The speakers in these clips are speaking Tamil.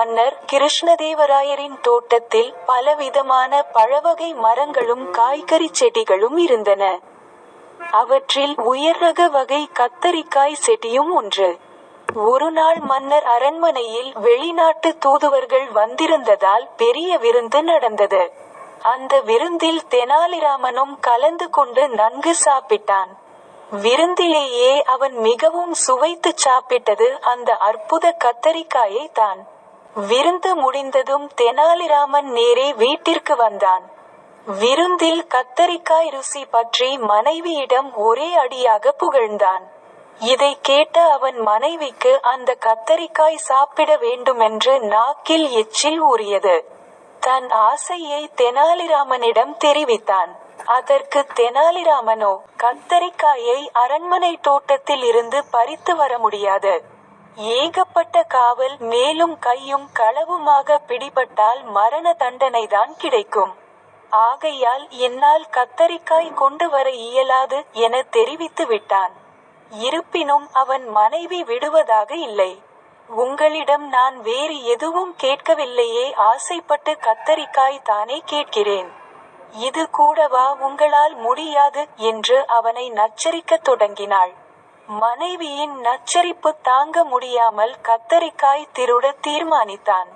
மன்னர் கிருஷ்ணதேவராயரின் தோட்டத்தில் பலவிதமான பழவகை மரங்களும் காய்கறி செடிகளும் இருந்தன. அவற்றில் உயர் ரக வகை கத்தரிக்காய் செடியும் ஒன்று. ஒருநாள் மன்னர் அரண்மனையில் வெளிநாட்டு தூதுவர்கள் வந்திருந்ததால் பெரிய விருந்து நடந்தது. அந்த விருந்தில் தெனாலிராமனும் கலந்து கொண்டு நன்கு சாப்பிட்டான். விருந்திலேயே அவன் மிகவும் சுவைத்துச் சாப்பிட்டது அந்த அற்புத கத்தரிக்காயை தான் விருந்து முடிந்ததும் தெனாலிராமன் நேரே வீட்டிற்கு வந்தான். விருந்தில் கத்தரிக்காய் ருசி பற்றி மனைவியிடம் ஒரே அடியாக புகழ்ந்தான். இதை கேட்ட அவன் மனைவிக்கு அந்த கத்தரிக்காய் சாப்பிட வேண்டுமென்று நாக்கில் எச்சில் ஊறியது. தன் ஆசையை தெனாலிராமனிடம் தெரிவித்தான். அதற்கு தெனாலிராமனோ கத்தரிக்காயை அரண்மனை தோட்டத்தில் இருந்து பறித்து வர முடியாது. ஏகப்பட்ட காவல் மேலும் கையும் களவுமாக பிடிபட்டால் மரண தண்டனைதான் கிடைக்கும். ஆகையால் என்னால் கத்தரிக்காய் கொண்டு வர இயலாது என தெரிவித்து விட்டான். இருப்பினும் அவன் மனைவி விடுவதாக இல்லை. உங்களிடம் நான் வேறு எதுவும் கேட்கவில்லையே ஆசைப்பட்டு கத்தரிக்காய் தானே கேட்கிறேன். இது கூடவா உங்களால் முடியாது என்று அவனை நச்சரிக்கத் தொடங்கினாள். மனைவியின் நச்சரிப்பு தாங்க முடியாமல் கத்தரிக்காய் திருட தீர்மானித்தான்.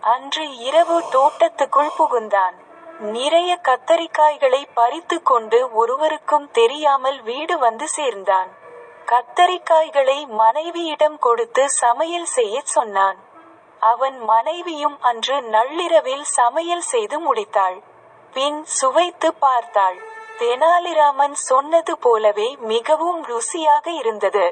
அன்று இரவு தோட்டத்துக்குள் புகுந்தான். நிறைய கத்தரிக்காய்களை பறித்து கொண்டு ஒருவருக்கும் தெரியாமல் வீடு வந்து சேர்ந்தான். கத்தரிக்காய்களை மனைவியிடம் கொடுத்து சமையல் செய்யச் சொன்னான். அவன் மனைவியும் அன்று நள்ளிரவில் சமையல் செய்து முடித்தாள். பின் சுவைத்து பார்த்தாள். தெனாலிராமன் சொன்னது போலவே மிகவும் ருசியாக இருந்தது.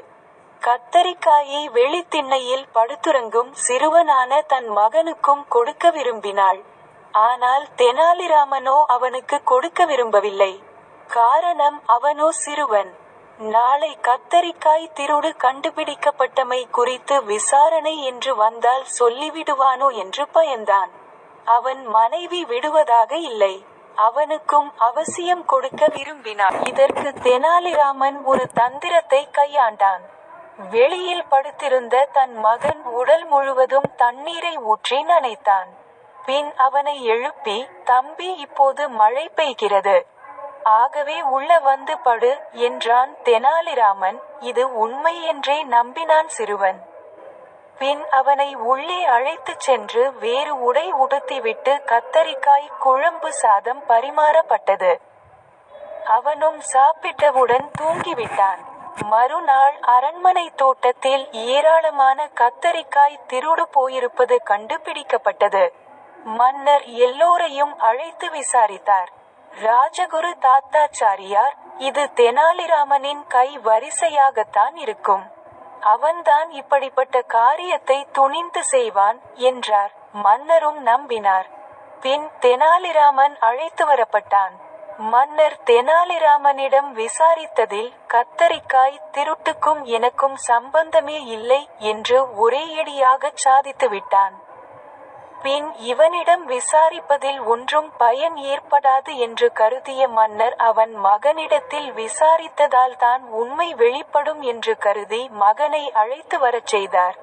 கத்தரிக்காயை வெளித்திண்ணையில் படுத்துறங்கும் சிறுவனான தன் மகனுக்கும் கொடுக்க விரும்பினாள். ஆனால் தெனாலிராமனோ அவனுக்கு கொடுக்க விரும்பவில்லை. காரணம் அவனோ சிறுவன். நாளை கத்தரிக்காய் திருடு கண்டுபிடிக்கப்பட்டமை குறித்து விசாரணை என்று வந்தால் சொல்லிவிடுவானோ என்று பயந்தான். அவன் மனைவி விடுவதாக இல்லை. அவனுக்கும் அவசியம் கொடுக்க விரும்பினான். இதற்கு தெனாலிராமன் ஒரு தந்திரத்தை கையாண்டான். வெளியில் படுத்திருந்த தன் மகன் உடல் முழுவதும் தண்ணீரை ஊற்றி நனைத்தான். பின் அவனை எழுப்பி தம்பி இப்போது மழை பெய்கிறது. ஆகவே உள்ள வந்து படு என்றான் தெனாலிராமன். இது உண்மை என்றே நம்பினான் சிறுவன். பின் அவனை உள்ளே அழைத்துச் சென்று வேறு உடை உடுத்திவிட்டு கத்தரிக்காய் குழம்பு சாதம் பரிமாறப்பட்டது. அவனும் சாப்பிட்டவுடன் தூங்கிவிட்டான். மறுநாள் அரண்மனை தோட்டத்தில் ஏராளமான கத்தரிக்காய் திருடு போயிருப்பது கண்டுபிடிக்கப்பட்டது. மன்னர் எல்லோரையும் அழைத்து விசாரித்தார். ராஜகுரு தாத்தாச்சாரியார் இது தெனாலிராமனின் கை வரிசையாகத்தான் இருக்கும். அவன்தான் இப்படிப்பட்ட காரியத்தை துணிந்து செய்வான் என்றார். மன்னரும் நம்பினார். பின் தெனாலிராமன் அழைத்து வரப்பட்டான். மன்னர் தெனாலிராமனிடம் விசாரித்ததில் கத்தரிக்காய் திருட்டுக்கும் எனக்கும் சம்பந்தமே இல்லை என்று ஒரேயடியாகச் சாதித்து விட்டான். பின் இவனிடம் விசாரிப்பதில் ஒன்றும் பயன் ஏற்படாது என்று கருதிய மன்னர் அவன் மகனிடத்தில் விசாரித்ததால் தான் உண்மை வெளிப்படும் என்று கருதி மகனை அழைத்து வரச் செய்தார்.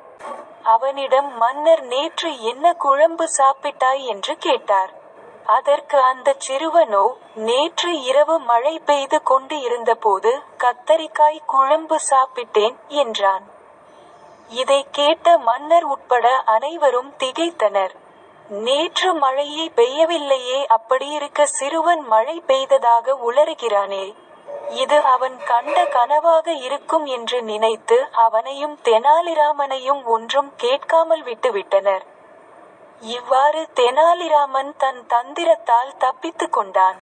அவனிடம் மன்னர் நேற்று என்ன குழம்பு சாப்பிட்டாய்? என்று கேட்டார். அதற்கு அந்த சிறுவனோ நேற்று இரவு மழை பெய்து கொண்டு இருந்தபோது கத்தரிக்காய் குழம்பு சாப்பிட்டேன் என்றான். இதை கேட்ட மன்னர் உட்பட அனைவரும் திகைத்தனர். நேற்று மழையே பெய்யவில்லையே அப்படியிருக்க சிறுவன் மழை பெய்ததாக உளறுகிறானே. இது அவன் கண்ட கனவாக இருக்கும் என்று நினைத்து அவனையும் தெனாலிராமனையும் ஒன்றும் கேட்காமல் விட்டுவிட்டனர். இவ்வாறு தெனாலிராமன் தன் தந்திரத்தால் தப்பித்துக் கொண்டான்.